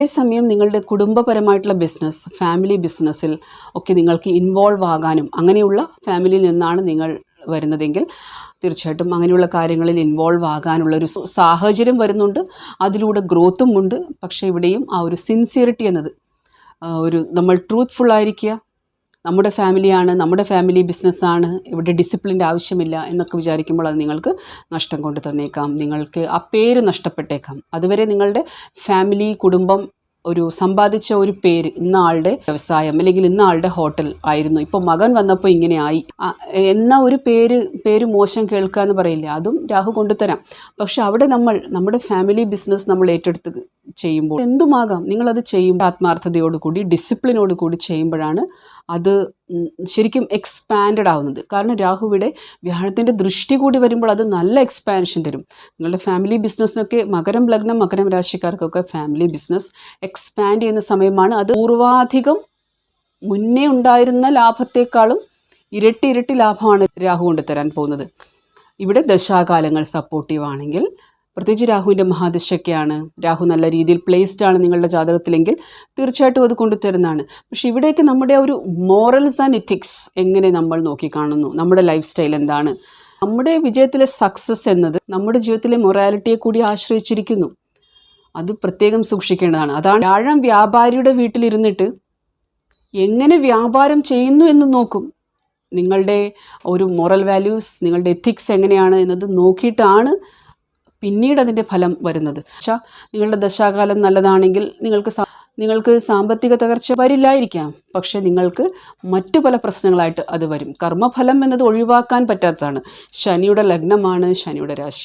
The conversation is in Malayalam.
അതേസമയം നിങ്ങളുടെ കുടുംബപരമായിട്ടുള്ള ബിസിനസ് ഫാമിലി ബിസിനസ്സിൽ ഒക്കെ നിങ്ങൾക്ക് ഇൻവോൾവ് ആകാനും അങ്ങനെയുള്ള ഫാമിലിയിൽ നിന്നാണ് നിങ്ങൾ വരുന്നതെങ്കിൽ തീർച്ചയായിട്ടും അങ്ങനെയുള്ള കാര്യങ്ങളിൽ ഇൻവോൾവ് ആകാനുള്ള ഒരു സാഹചര്യം വരുന്നുണ്ട്. അതിലൂടെ ഗ്രോത്തും ഉണ്ട്. പക്ഷേ ഇവിടെയും ആ ഒരു സിൻസിയറിറ്റി എന്നത് ഒരു നമ്മൾ ട്രൂത്ത്ഫുൾ ആയിരിക്കുക നമ്മുടെ ഫാമിലിയാണ് നമ്മുടെ ഫാമിലി ബിസിനസ്സാണ് ഇവിടെ ഡിസിപ്ലിന്റെ ആവശ്യമില്ല എന്നൊക്കെ വിചാരിക്കുമ്പോൾ അത് നിങ്ങൾക്ക് നഷ്ടം കൊണ്ട് തന്നേക്കാം. നിങ്ങൾക്ക് ആ പേര് നഷ്ടപ്പെട്ടേക്കാം. അതുവരെ നിങ്ങളുടെ ഫാമിലി കുടുംബം ഒരു സമ്പാദിച്ച ഒരു പേര് ഇന്ന ആളുടെ വ്യവസായം അല്ലെങ്കിൽ ഇന്ന ആളുടെ ഹോട്ടൽ ആയിരുന്നു. ഇപ്പോൾ മകൻ വന്നപ്പോൾ ഇങ്ങനെ ആയി. ആ, എന്ന ഒരു പേര് പേര് മോശം കേൾക്കുക എന്ന് പറയില്ല? അതും രാഹു കൊണ്ടുതരാം പക്ഷെ അവിടെ നമ്മൾ നമ്മുടെ ഫാമിലി ബിസിനസ് നമ്മൾ ഏറ്റെടുത്ത് ചെയ്യുമ്പോൾ എന്തുമാകാം? നിങ്ങളത് ചെയ്യുമ്പോൾ ആത്മാർത്ഥതയോടുകൂടി ഡിസിപ്ലിനോട് കൂടി ചെയ്യുമ്പോഴാണ് അത് ശരിക്കും എക്സ്പാൻഡഡ് ആവുന്നത്. കാരണം രാഹുവിടെ വ്യാഴത്തിന്റെ ദൃഷ്ടി കൂടി വരുമ്പോൾ അത് നല്ല എക്സ്പാൻഷൻ തരും. നിങ്ങളുടെ ഫാമിലി ബിസിനസ്സിനൊക്കെ മകരം ലഗ്നം മകരം രാശിക്കാർക്കൊക്കെ ഫാമിലി ബിസിനസ് എക്സ്പാൻഡ് ചെയ്യുന്ന സമയമാണ്. അത് പൂർവാധികം മുന്നേ ഉണ്ടായിരുന്ന ലാഭത്തെക്കാളും ഇരട്ടി ഇരട്ടി ലാഭമാണ് രാഹു കൊണ്ട് തരാൻ പോകുന്നത്. ഇവിടെ ദശാകാലങ്ങൾ സപ്പോർട്ടീവ് ആണെങ്കിൽ പ്രത്യേകിച്ച് രാഹുവിന്റെ മഹാദശയ്ക്കാണ് രാഹു നല്ല രീതിയിൽ പ്ലേസ്ഡ് ആണ് നിങ്ങളുടെ ജാതകത്തിലെങ്കിൽ തീർച്ചയായിട്ടും അത് കൊണ്ടുതരുന്നതാണ്. പക്ഷേ ഇവിടേക്ക് നമ്മുടെ ഒരു മോറൽസ് ആൻഡ് എത്തിക്സ് എങ്ങനെ നമ്മൾ നോക്കിക്കാണുന്നു? നമ്മുടെ ലൈഫ് സ്റ്റൈൽ എന്താണ്? നമ്മുടെ വിജയത്തിലെ സക്സസ് എന്നത് നമ്മുടെ ജീവിതത്തിലെ മൊറാലിറ്റിയെ കൂടി ആശ്രയിച്ചിരിക്കുന്നു. അത് പ്രത്യേകം സൂക്ഷിക്കേണ്ടതാണ്. അതാണ് വ്യാഴം വ്യാപാരിയുടെ വീട്ടിലിരുന്നിട്ട് എങ്ങനെ വ്യാപാരം ചെയ്യുന്നു എന്ന് നോക്കും. നിങ്ങളുടെ ഒരു മോറൽ വാല്യൂസ് നിങ്ങളുടെ എത്തിക്സ് എങ്ങനെയാണ് എന്നത് നോക്കിയിട്ടാണ് പിന്നീട് അതിന്റെ ഫലം വരുന്നത്. പക്ഷേ നിങ്ങളുടെ ദശാകാലം നല്ലതാണെങ്കിൽ നിങ്ങൾക്ക് നിങ്ങൾക്ക് സാമ്പത്തിക തകർച്ച വരില്ലായിരിക്കാം. പക്ഷേ നിങ്ങൾക്ക് മറ്റു പല പ്രശ്നങ്ങളായിട്ട് അത് വരും. കർമ്മഫലം എന്നത് ഒഴിവാക്കാൻ പറ്റാത്തതാണ്. ശനിയുടെ ലഗ്നമാണ് ശനിയുടെ രാശി.